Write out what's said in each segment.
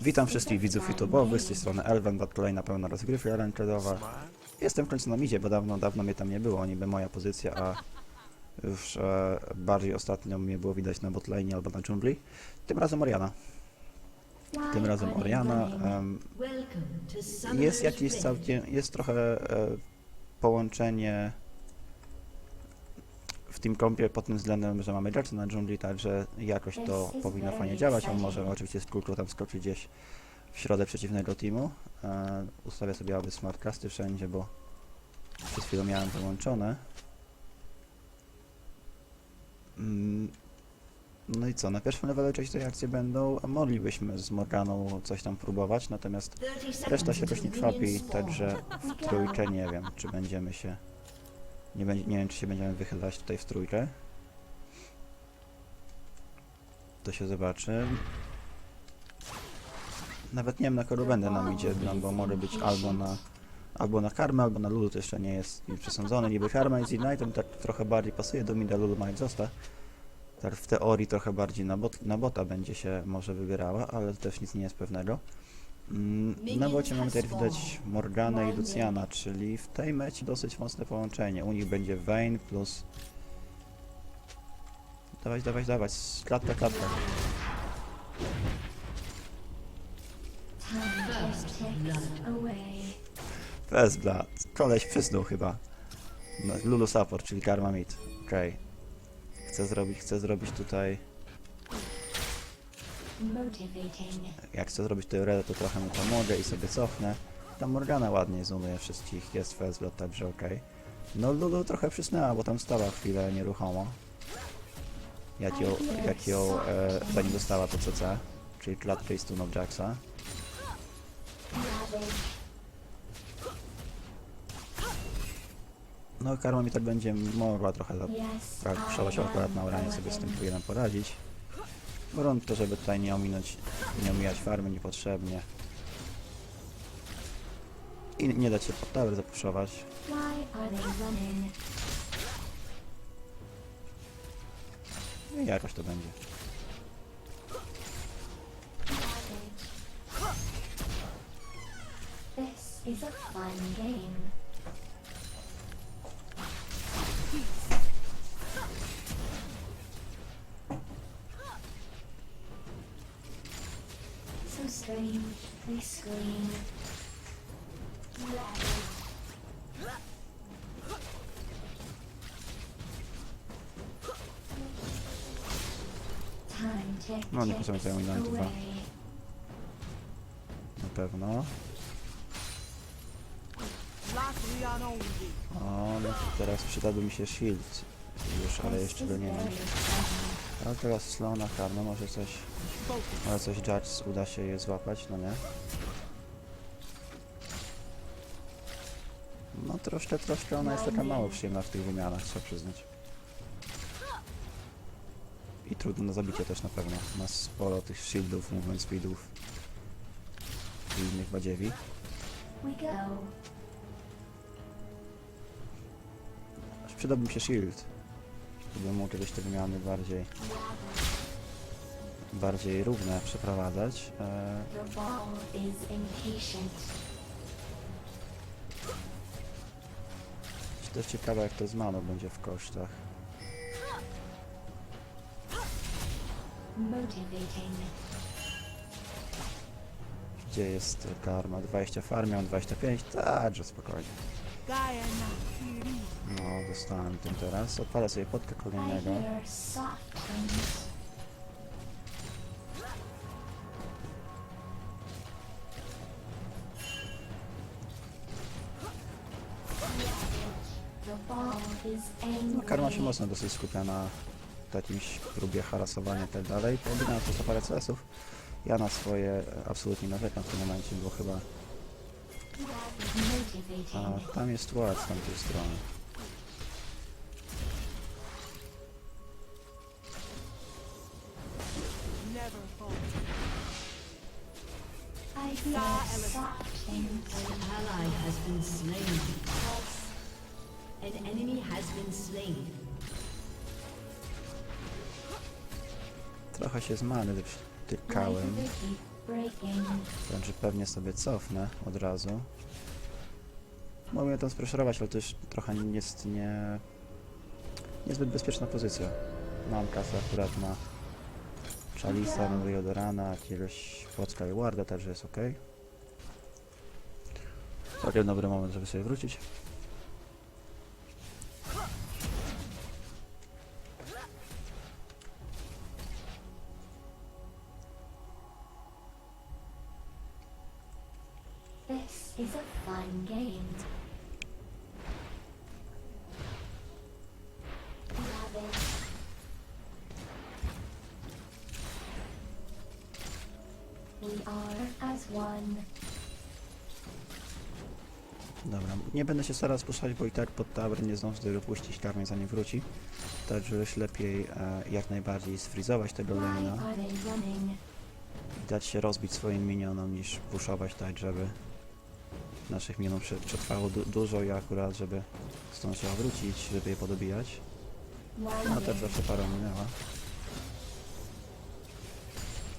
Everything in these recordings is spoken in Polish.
Witam wszystkich widzów YouTube'owych, z tej strony Elven, kolejna pełna rozgrywka rankedowa. Jestem w końcu na midzie, bo dawno, dawno mnie tam nie było, niby moja pozycja, a już e, bardziej ostatnio mnie było widać na botlane albo na dżungli. Tym razem Oriana. Tym razem Oriana. em, jest jakieś całkiem, jest trochę e, połączenie w tym kompie pod tym względem, że mamy Jackson na dżungli, także jakoś to powinno fajnie działać. On może oczywiście z kulką tam skoczyć gdzieś w środę przeciwnego teamu. E, ustawię sobie aby smartcasty wszędzie, bo przed chwilą miałem wyłączone. Mm, No i co, na pierwszym levelu część tej akcje będą, a moglibyśmy z Morganą coś tam próbować, natomiast reszta się jakoś nie kwapi, także w trójkę nie wiem, czy będziemy się... Nie, będzie, nie wiem, czy się będziemy wychylać tutaj w trójkę. To się zobaczy. Nawet nie wiem na kogo będę nam idzie, no, bo może być albo na albo na karmę, albo na Lulu, to jeszcze nie jest przesądzone. Niby karma jest Ignite'em, tak trochę bardziej pasuje do mida, Lulu ma exhausta. Tak w teorii trochę bardziej na, bot, na bota będzie się może wybierała, ale też nic nie jest pewnego. Mm, Na bocie mamy tutaj widać Morgana i Luciana, czyli w tej mecie dosyć mocne połączenie. U nich będzie Vayne plus... Dawać, dawać, dawać, klatka, klatka. Bez blat. Koleś przysnął chyba. No, Lulu support, czyli karma mid. Okej. Chcę zrobić, chcę zrobić tutaj... Jak chcę zrobić redę, to trochę mu pomogę i sobie cofnę. Tam Morgana ładnie zoomuje wszystkich, jest blood, także okej. No Lulu trochę przysnęła, bo tam stała chwilę nieruchomo. Jak ją, jak ją e, zanim dostała to CC, czyli klatkę i stun of Jacksa. No karma mi tak będzie mogła trochę za, tak, przełać akurat na uranie sobie z tym powinienem poradzić. Grunt to, żeby tutaj nie ominąć, nie omijać farmy niepotrzebnie. I nie dać się pod tower zapuszować. I jakoś to będzie. This is a fun game. Strange, they scream. No, nie ominąć dwa. away. Na pewno. O, no to teraz przydałby mi się shield. Już, ale jeszcze go nie mam. Ale teraz slow na karmę, może coś... Ale coś Judge uda się je złapać, no nie? No troszkę, troszkę ona jest taka mało przyjemna w tych wymianach, trzeba przyznać. I trudno na zabicie też na pewno. Ma sporo tych shieldów, movement speedów i innych badziewi. Aż przydałby mi się shield, żeby mógł kiedyś te wymiany bardziej bardziej równe przeprowadzać. E, też ciekawe jak to z maną będzie w kosztach. Gdzie jest karma? 20 farm, mam 25? Tak, że spokojnie. No, dostałem tym teraz. Odpalę sobie podkę kolejnego. Mocno dosyć skupia na jakimś próbie harasowania i tak dalej. Poobijam to za parę CS-ów. Ja na swoje absolutnie narzekam w tym momencie, bo chyba a, tam jest ład z tamtej strony. An enemy has been slain. Trochę się z many tykałem. Life is a keep. breaking. Także pewnie sobie cofnę od razu. Mogę tam spreszerować, ale to już trochę jest nie... niezbyt bezpieczna pozycja. Mam kasę akurat na Chalisa, na Riodorana, jakiegoś Płocka i Warda, także jest ok. Całkiem dobry moment, żeby sobie wrócić. This is a fun game. Love it. We are as one. Dobra, nie będę się teraz puszczać, bo i tak pod tower nie zdążę wypuścić karmię zanim wróci. Także już lepiej e, jak najbardziej sfrizować tego i dać się rozbić swoim minionom niż puszować tak, żeby naszych prze- przetrwało du dużo i akurat, żeby stąd trzeba wrócić, żeby je podobijać. No też zawsze para minęła.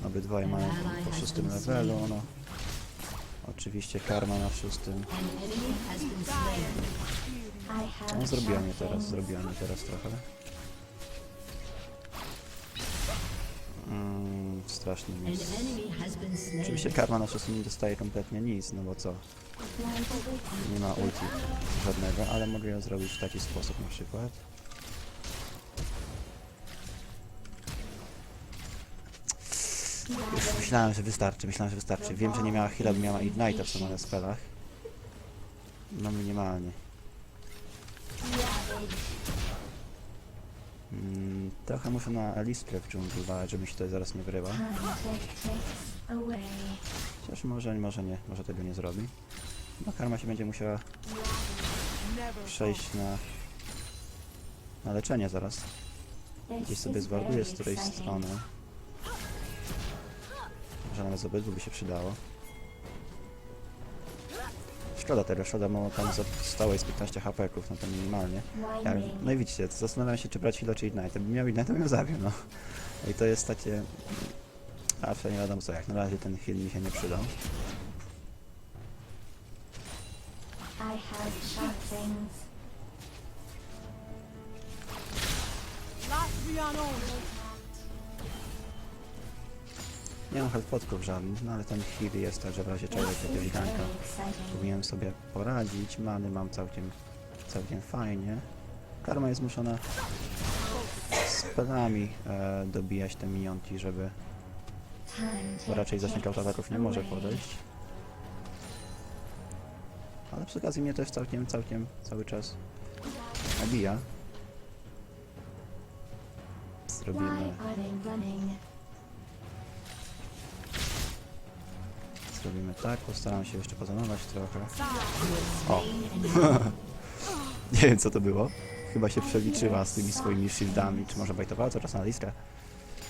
Obydwoje mają po szóstym levelu, no. Oczywiście karma na szóstym. No zrobiła mnie teraz, zrobiła mnie teraz trochę. Mm, strasznie nic. Oczywiście karma na szóstym nie dostaje kompletnie nic, no bo co? Nie ma ulti żadnego, ale mogę ją zrobić w taki sposób na przykład. Już myślałem, że wystarczy, myślałem, że wystarczy. Wiem, że nie miała heal'a, bo miała Ignite'a w sumie spelach. No minimalnie. Mm, trochę muszę na Eliskę w dżungli walać, żeby się tutaj zaraz nie wyryła. Chociaż może, może nie, może tego nie zrobi. No karma się będzie musiała przejść na, na leczenie zaraz. Gdzieś sobie zwarduję z której strony. Może nawet z obydwu by się przydało. Szkoda tego, szkoda, bo tam zostało jest 15 HP-ków, no to minimalnie. Ja, no i widzicie, zastanawiam się, czy brać heal'a, czy Ignite. Gdybym miał Ignite, to bym ją zabił, no. I to jest takie... A w nie wiadomo co, jak na razie ten heal mi się nie przydał. I have sharp things. Nie mam healthpotków żadnych, no ale ten heal jest, także w razie czego This jakiegoś ganka powinienem sobie poradzić. Many mam całkiem, całkiem fajnie. Karma jest zmuszona spelami e, dobijać te minionki, żeby bo raczej zasięg autoataków nie może podejść. Ale przy okazji mnie też całkiem, całkiem cały czas nabija. Zrobimy, zrobimy tak, postaram się jeszcze pozanować trochę. O, nie wiem co to było. Chyba się przeliczyła z tymi swoimi shieldami, czy może bajtowała czas na listę.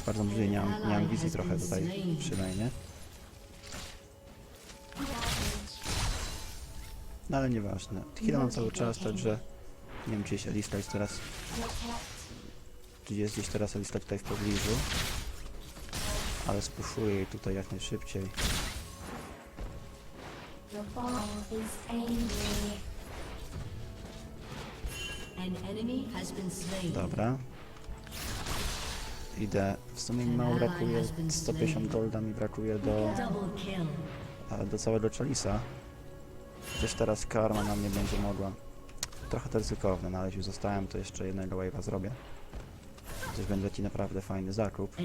Bardzo możliwe, nie mam, nie mam wizji trochę tutaj przynajmniej. No ale nieważne. Chwilę mam cały czas, także nie wiem czy jest Eliska jest teraz, czy jest gdzieś teraz Eliska tutaj w pobliżu. Ale spuszuję jej tutaj jak najszybciej. Dobra. Idę. W sumie mi mało brakuje. 150 golda mi brakuje do, do całego Chalisa. Chociaż teraz karma na mnie będzie mogła. Trochę to ryzykowne, no ale już zostałem, to jeszcze jednego wave'a zrobię. Coś będzie ci naprawdę fajny zakup.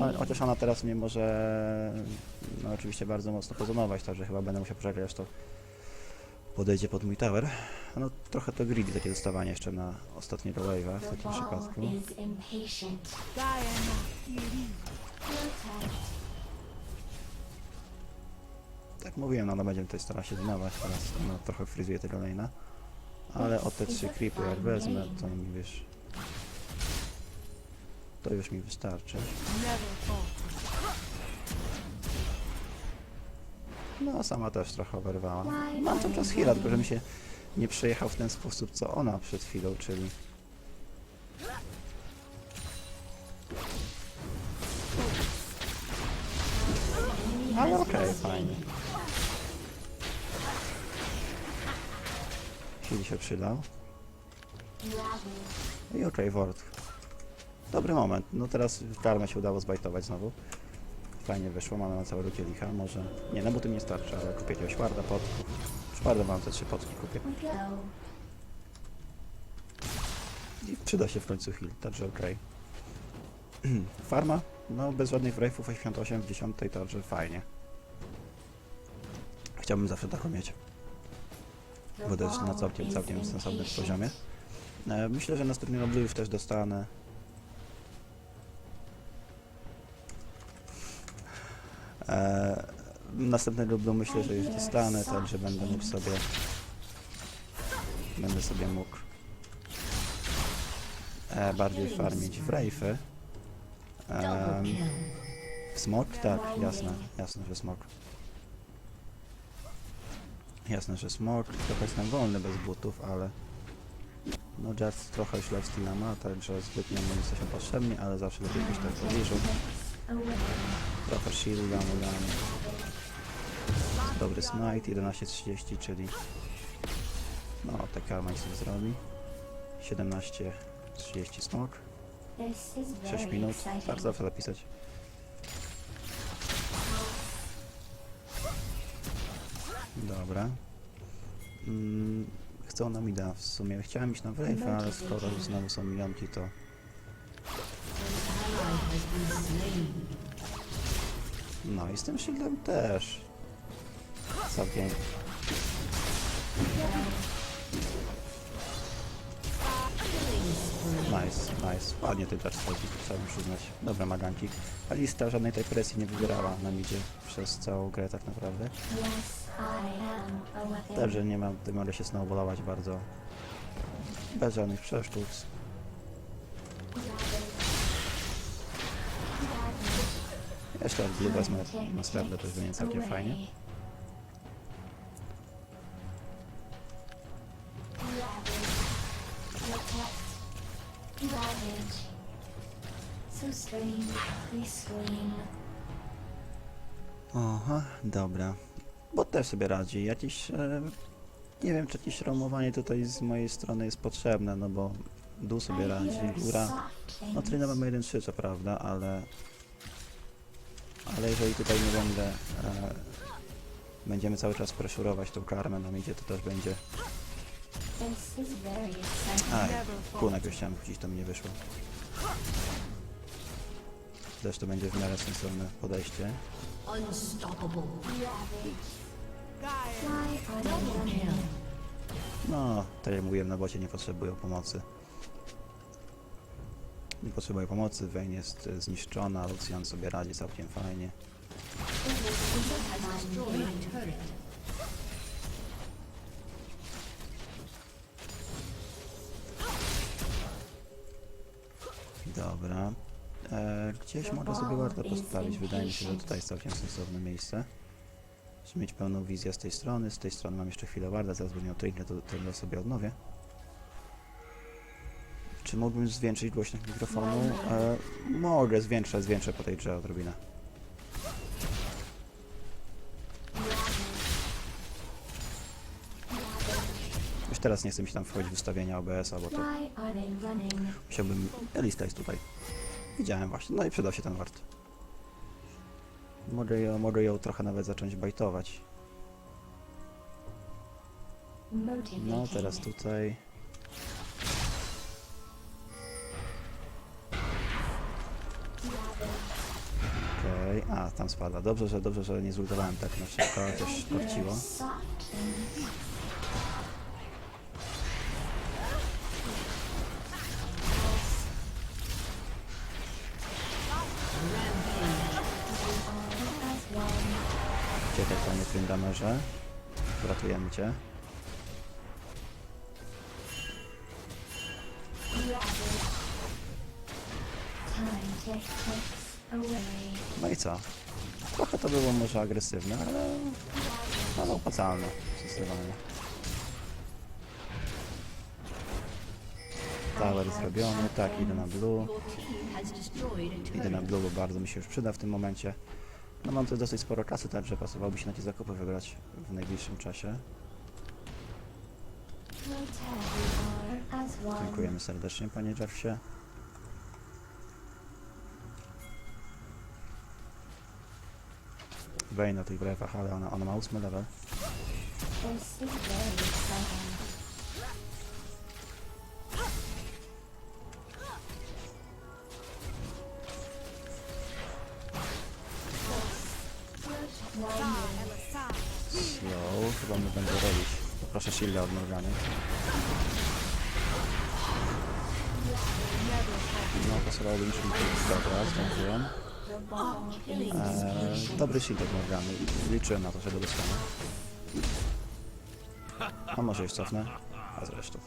No, chociaż ona teraz mnie może no oczywiście bardzo mocno pozonować, także chyba będę musiał poczekać aż to podejdzie pod mój tower. No trochę to greedy takie dostawanie jeszcze na ostatniego wave'a w takim przypadku. Tak mówiłem, no, no będziemy tutaj starać się zinować, teraz no, trochę fryzuje tego lane'a. Ale o te trzy creepy jak wezmę, to mi wiesz... To już mi wystarczy. No, sama też trochę oberwała. Mam cały czas heal'a, tylko że mi się nie przejechał w ten sposób, co ona przed chwilą, czyli... Ale okej, fajnie. Chwili się przydał. I okej, Word. Dobry moment. No teraz karmę się udało zbajtować znowu. Fajnie wyszło, mamy na całego kielicha. Może... Nie, no bo tym nie starczy, ale kupię jakiegoś warda, potków. Szwarda mam te trzy potki kupię. I przyda się w końcu heal, także okej. Farma? No bez żadnych wrejfów 88 w 10, także fajnie. Chciałbym zawsze taką mieć, To jest na całkiem, całkiem sensownym poziomie. E, myślę, że następny już też dostanę. E, następnego Blue myślę, że już dostanę, także będę mógł sobie będę sobie mógł e, bardziej farmić w rejfy. W smok? Tak, jasne, jasne, że smok. Jasne, że smok. Trochę jestem wolny bez butów, ale... No Jazz trochę już lifesteala ma, także zbytnio mu nie jesteśmy potrzebni, ale zawsze lepiej być tak w pobliżu. Trochę shielda mu dam. Dobry smite, 11.30, czyli... No, taka nie zrobi. 17.30 smok. This is 6 very minut. exciting. Tak, zawsze zapisać. Dobra. Mm, chcą na mida w sumie. Chciałem iść na Wrave'a, ale skoro już znowu są milionki, to... No i z tym shieldem też. Całkiem... Nice, nice. Ładnie ty też schodzi, trzeba przyznać. Dobre maganki. Alista żadnej tej presji nie wybierała na midzie przez całą grę tak naprawdę. Także nie mam, mogę się snowballować bardzo bez żadnych przeszkód. Jeszcze Blue wezmę na sterdę, to będzie całkiem fajnie. Aha, dobra. Bo też sobie radzi. Jakieś, e, nie wiem, czy jakieś roamowanie tutaj z mojej strony jest potrzebne, no bo dół sobie radzi, góra. No trina mamy 1-3 co prawda, ale... Ale jeżeli tutaj nie będę... E, będziemy cały czas preszurować tą karmę na midzie, to też będzie... Aj, pół najpierw chciałem wrócić, to mi nie wyszło. Też to będzie w miarę sensowne podejście. No, tak jak mówiłem, na bocie nie potrzebują pomocy. Nie potrzebują pomocy, Vayne jest e, zniszczona, Lucian sobie radzi całkiem fajnie. Dobra. E, gdzieś mogę sobie warto postawić. Wydaje mi się, że tutaj jest całkiem sensowne miejsce. Żeby mieć pełną wizję z tej strony. Z tej strony mam jeszcze chwilę warda, zaraz będę miał trigger, to tego sobie odnowię. Czy mógłbym zwiększyć głośność mikrofonu? E, mogę, zwiększę, zwiększę po tej grze odrobinę. Już teraz nie chcę mi się tam wchodzić w ustawienia OBS-a, bo to? Musiałbym... Lista jest tutaj. Widziałem właśnie, no i przydał się ten wart. Mogę ją, mogę ją trochę nawet zacząć bajtować. No, teraz tutaj... Okej, a tam spada. Dobrze, że dobrze, że nie zultowałem tak na szybko, chociaż korciło. Panie Tryndamerze. Ratujemy cię. No i co? Trochę to było może agresywne, ale... Ale opłacalne, zdecydowanie. Tower zrobiony, tak, idę na blue. Idę na blue, bo bardzo mi się już przyda w tym momencie. No mam tu dosyć sporo kasy, także pasowałoby się na te zakupy wybrać w najbliższym czasie. Dziękujemy serdecznie, panie Jarvisie. Wejdę na tych brewach, ale ona, ona ma ósmy level. Poproszę shielda od Morgany. No, pasowałoby mi się dobra, zdążyłem. Eee, dobry shield od Morgany. Liczyłem na to, że go dostanę. A może już cofnę? A zresztą.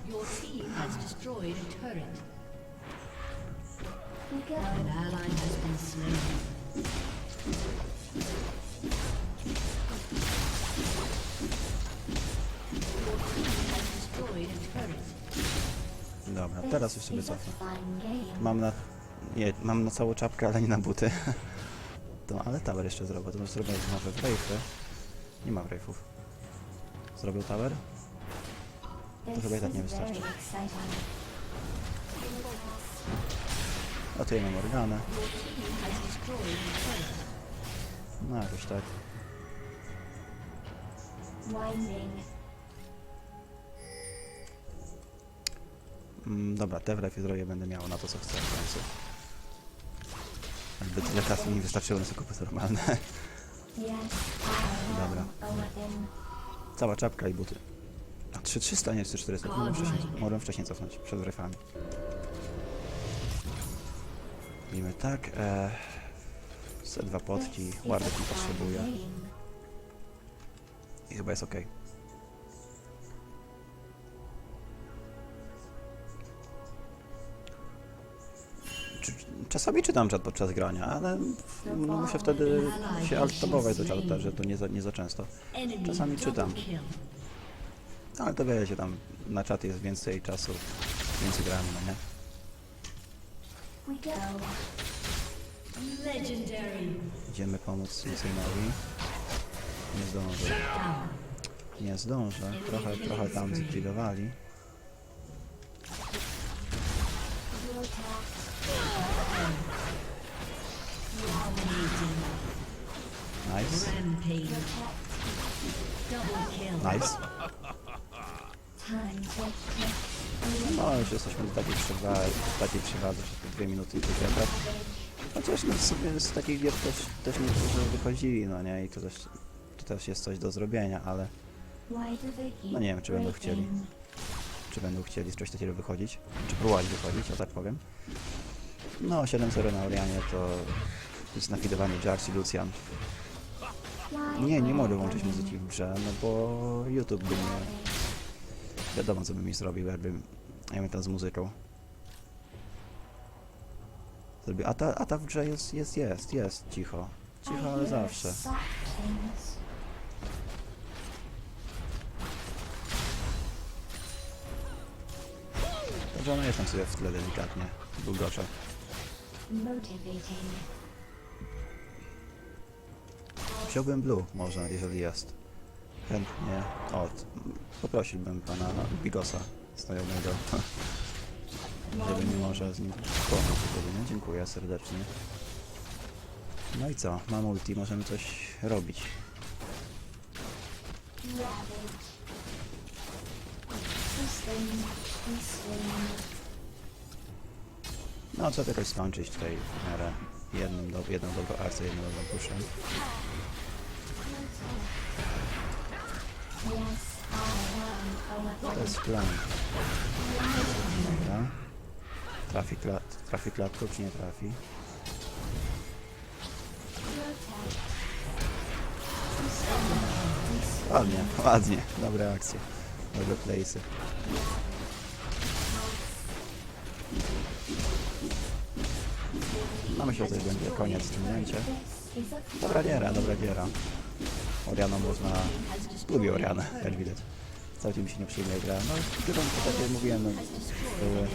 An ally has been slain. Dobra, teraz już sobie cofnę. Mam na... Nie, mam na całą czapkę, ale nie na buty. To, ale tower jeszcze zrobię. To zrobię może wraithy. Nie ma wraithów. Zrobił tower? This chyba i tak nie wystarczy. A tu ja mam organę. No jakoś tak. Winding. Mm, dobra, te wraithy zrobię, będę miał na to co chcę w końcu. Jakby tyle kasy mi wystarczyło na zakupy normalne. I Dobra. Cała czapka i buty. A 3300, nie 3400. Mogłem wcześniej, mogłem wcześniej cofnąć, przed wraithami. Robimy tak. E, se dwa potki, a nie potrzebuje. I chyba jest ok. Czasami czytam czat podczas grania, ale no, muszę wtedy się alt-tabować do czatu, że to nie za, nie za często. Czasami czytam. Ale to wiecie, tam na czat jest więcej czasu, więcej gramy, no nie? Idziemy pomóc Synowi. Nie zdążę. Nie zdążę. Trochę, trochę tam zgrillowali. Nice. Rampage. Double kill. Nice. No już jesteśmy w takiej przewadze, w takiej przewadze, że te dwie minuty i wygrać. Chociaż no w sumie z takich gier też, też niektórzy wychodzili, no nie? I to też, to też jest coś do zrobienia, ale No nie wiem, czy będą chcieli. czy będą chcieli z czegoś takiego wychodzić? Czy próbować wychodzić, o tak powiem. No 7-0 na Orianie to jest nafidowanie Jarci Lucian. Nie, nie mogę włączyć muzyki w grze, no bo YouTube by nie... Wiadomo co by mi zrobił, jakbym... jakbym tam z muzyką. Zrobił, a ta, a ta w grze jest, jest, jest, jest, cicho. Cicho, ale zawsze. Także ona jest tam sobie w tle delikatnie, bulgocze. Motivating. Wziąłbym blue może, jeżeli jest. Chętnie. O, poprosiłbym pana Bigosa znajomego, żeby mi może z nim pomóc. Dziękuję serdecznie. No i co? Mam ulti, możemy coś robić. No, trzeba jakoś skończyć tutaj w miarę do, jedną dobrą akcję, jednym dobrym puszem. To jest plan. Dobra. Trafi, kla trafi klatką, czy nie trafi? Ładnie, ładnie. Dobre akcje. Dobre playsy. No myślę, że będzie koniec is a fun Dobra giera, dobra giera. Orianą można... Lubię Orianę, jak widać. Całkiem mi się nieprzyjemnie gra. No, kierunki, tak jak mówiłem, no, były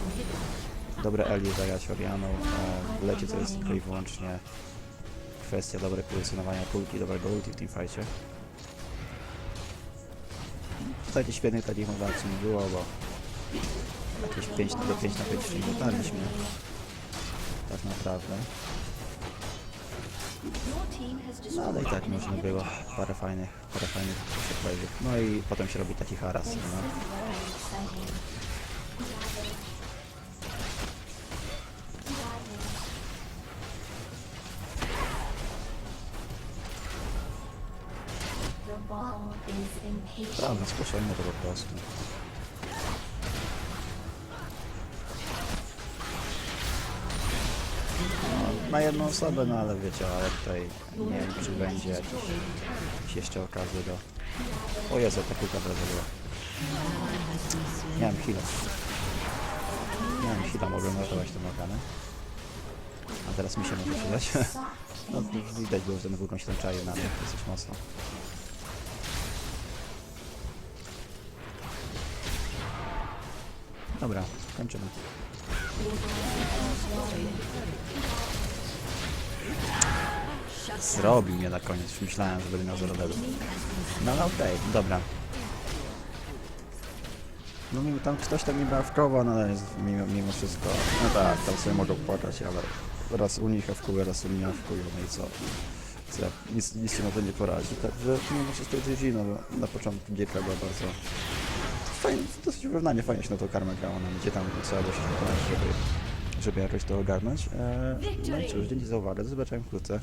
dobre Elie zagrać Orianą. W lecie to jest tylko i wyłącznie kwestia dobrego pozycjonowania kulki, dobrego ulti w tym fajcie. Tutaj świetnych takich mowacji nie było, bo jakieś 5 do 5 na 5 nie daliśmy. Tak naprawdę. No ale i tak można było parę fajnych, parę fajnych surprise'ów. No i potem się robi taki haras, no. Prawda, spokojnie to po prostu. Jedną osobę, no ale wiecie, ale tutaj nie wiem, czy będzie jakiś, jeszcze okazję do... O Jezu, ta teraz była. Miałem chwilę. Miałem chwilę, mogłem ratować tę Morganę. A teraz mi się może przydać. No, widać było, że ten wulkan się tam czaił na mnie dosyć mocno. Dobra, kończymy. Zrobił mnie na koniec, myślałem, że będę miał 0 level. No ale okej, dobra. No mimo tam ktoś tam w koło, no jest mimo, mimo wszystko. No tak, tam sobie mogą płakać, ale raz u nich wkuję, raz u mnie wkują, no i co? co ja, nic, nic się na to nie poradzi. Także mimo wszystko GG, no bo na początku gierka była bardzo fajnie, dosyć wyrównanie, fajnie się na to karmę grało, nam gdzie tam trzeba było się żeby, żeby jakoś to ogarnąć. Eee, no i cóż, dzięki za uwagę, do zobaczenia wkrótce.